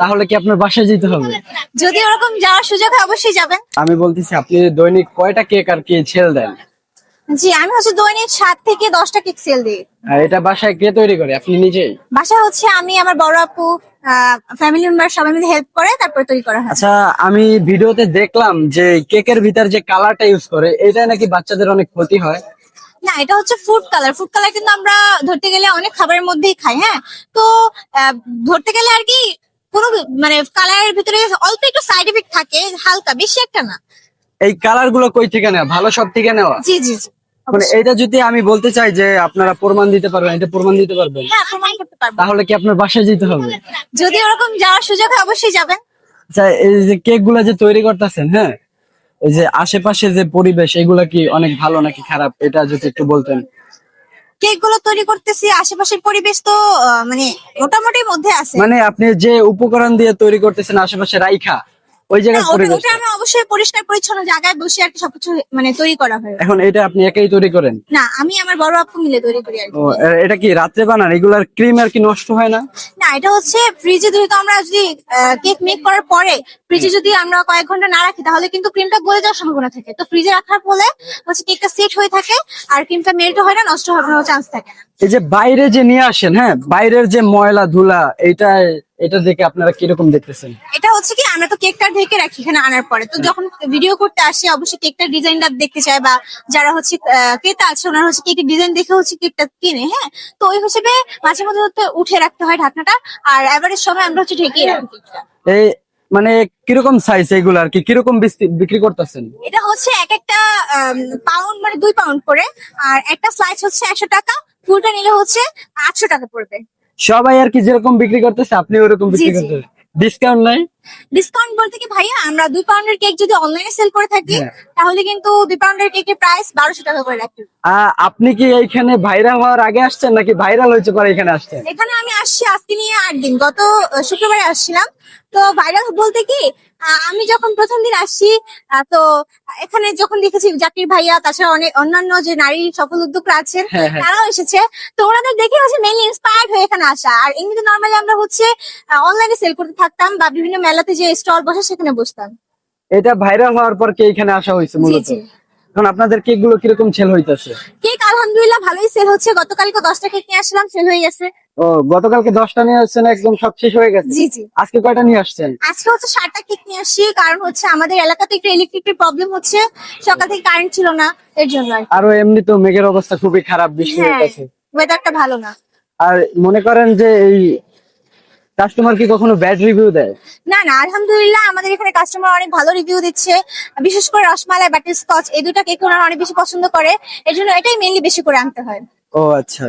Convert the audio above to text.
তাহলে কি আপনার বাসায় যেতে হবে? যদি ওরকম যাওয়ার সুযোগ হয় অবশ্যই যাবেন। আমি বলতেছি আপনি দৈনিক কয়টা কেক আর কি ছেল দেন? জি আমি হচ্ছে দৈনিক সাত থেকে দশটা কেক সেল দিই। আর এটা বাসায় কে তৈরি করে? আপনি নিজেই? বাসায় হচ্ছে আমি আমার বড় আপু ফ্যামিলি মেম্বার সবাই মিলে হেল্প করে তারপর তৈরি করা হয়। আচ্ছা আমি ভিডিওতে দেখলাম যে কেকের ভিতর যে কালারটা ইউজ করে এটা নাকি বাচ্চাদের অনেক ক্ষতি হয়? না এটা হচ্ছে ফুড কালার ফুড কালার কিন্তু আমরা ধরতে গেলে অনেক খাবারের মধ্যেই খাই হ্যাঁ? তো ধরতে গেলে আর কি কোনো মানে কালারের ভিতরে অল্প একটু সাইড এফেক্ট থাকে হালকা বেশি একটা না। এই কালারগুলো কই থেকে নেওয়া? ভালো সব থেকে নেওয়া? জি জি জি মানে এটা যদি আমি বলতে চাই যে আপনারা প্রমাণ দিতে পারবেন এটা প্রমাণ দিতে পারবেন? হ্যাঁ প্রমাণ করতে পারব। তাহলে কি আপনার বাসায় যেতে হবে? যদি ওরকম যাওয়ার সুযোগ হয় অবশ্যই যাবেন। আচ্ছা এই যে কেকগুলা যে তৈরি করতেছেন হ্যাঁ? এই যে আশেপাশে যে পরিবেশ এগুলা কি অনেক ভালো নাকি খারাপ? এটা যদি একটু বলতেন। কেকগুলো তৈরি করতেছি আশেপাশের পরিবেশ তো মানে মোটামুটি মধ্যে আছে। মানে আপনি যে উপকরণ দিয়ে তৈরি করতেছেন আশেপাশে রাইখা ওই জায়গা পরিবেশ আমি অবশ্যই পরিষ্কার পরিচ্ছন্ন জায়গায় বসে আর কি সবকিছু মানে তৈরি করা হয়। এখন এটা আপনি একাই তৈরি করেন? না আমি আমার বড় আপু মিলে তৈরি করি আর কি। ও এ- এটা কি রাত্রে বানান? এগুলার ক্রিম আর কি নষ্ট হয় না? না এটা হচ্ছে ফ্রিজে যেহেতু আমরা যদি কেক মেক করার পরে ফ্রিজে যদি আমরা কয়েক ঘণ্টা না রাখি তাহলে কিন্তু ক্রিমটা গলে যাওয়ার সম্ভাবনা থাকে। তো ফ্রিজে রাখার ফলে হচ্ছে কেকটা সেট হয়ে থাকে আর ক্রিমটা মেল্ট হয় না নষ্ট হওয়ার চান্স থাকে না। এই যে বাইরে যে নিয়ে আসেন হ্যাঁ? বাইরের যে ময়লা ধুলা এটা এটা দেখে আপনারা কীরকম দেখতেছেন? এটা হচ্ছে কি আমরা তো কেকটা ঢেকে রাখি এখানে আনার পরে। তো যখন ভিডিও করতে আসি অবশ্যই কেকটার ডিজাইনটা দেখতে চায় বা যারা হচ্ছে ক্রেতা আছে ওনারা হচ্ছে কেকের ডিজাইন দেখে হচ্ছে কেকটা কিনে হ্যাঁ? তো ওই হিসেবে মাঝে মধ্যে হচ্ছে উঠে রাখতে হয় ঢাকনাটা আর এভারেজ সময় আমরা হচ্ছে ঢেকে রাখি কেকটা। এই মানে কীরকম সাইজ এগুলো আর কি? কীরকম বিক্রি করতেছেন? এটা হচ্ছে এক একটা পাউন্ড মানে দুই পাউন্ড করে আর একটা স্লাইস হচ্ছে একশো টাকা ফুলটা নিলে হচ্ছে আটশো টাকা পড়বে। সবাই আর কি যেরকম বিক্রি করতেছে আপনি ওরকম বিক্রি জি। করতেছেন। ডিসকাউন্ট নাই? ডিসকাউন্ট বলতে কি ভাইয়া আমরা দুই পাউন্ডের কেক যদি অনলাইনে সেল করে থাকি হ্যাঁ। তাহলে কিন্তু দুই পাউন্ডের কেকের প্রাইস বারোশো টাকা করে রাখি। আপনি কি এইখানে ভাইরাল হওয়ার আগে আসছেন নাকি ভাইরাল হয়েছে পরে এখানে আসছেন? এখানে আমি আসছি আজকে নিয়ে আট দিন। গত শুক্রবারে আসছিলাম। তো ভাইরাল বলতে কি আমি যখন প্রথম দিন আসছি তো এখানে যখন দেখেছি জাকির ভাইয়া তাছাড়া অনেক অন্যান্য যে নারী সফল উদ্যোক্তা আছেন হ্যাঁ, হ্যাঁ। তারাও এসেছে। তো ওনাদের দেখে হচ্ছে মেনলি ইন্সপায়ার্ড হয়ে এখানে আসা। আর এমনিতে নর্মালি আমরা হচ্ছে অনলাইনে সেল করতে থাকতাম বা বিভিন্ন মেলাতে যে স্টল বসে সেখানে বসতাম। এটা ভাইরাল হওয়ার পর কি এখানে আসা হয়েছে মূলত। এখন আপনাদের কেকগুলো কীরকম সেল হইতেছে? কেক আলহামদুলিল্লাহ ভালোই সেল হচ্ছে। গতকালকে দশটা কেক নিয়ে আসলাম সেল হয়ে গেছে। ও গতকালকে দশটা নিয়ে আসছেন একদম সব শেষ হয়ে গেছে। জি জি। আজকে কয়টা নিয়ে আসছেন? আজকে হচ্ছে সাতটা কেক নিয়ে আসছি কারণ হচ্ছে আমাদের এলাকাতে একটু ইলেকট্রিকের প্রবলেম হচ্ছে সকাল থেকে কারেন্ট ছিল না এর জন্য আর আরও এমনি তো মেঘের অবস্থা খুবই খারাপ বৃষ্টি হ্যাঁ হইতেছে। ওয়েদারটা ভালো না। আর মনে করেন যে এই কাস্টমার কি কখনো ব্যাড রিভিউ দেয়? না না আলহামদুলিল্লাহ আমাদের এখানে কাস্টমার অনেক ভালো রিভিউ দিচ্ছে। বিশেষ করে রসমালাই বাটার স্কচ এই দুটা কেক ওনারা অনেক বেশি পছন্দ করে এর জন্য এটাই মেনলি বেশি করে আনতে হয়। ও আচ্ছা।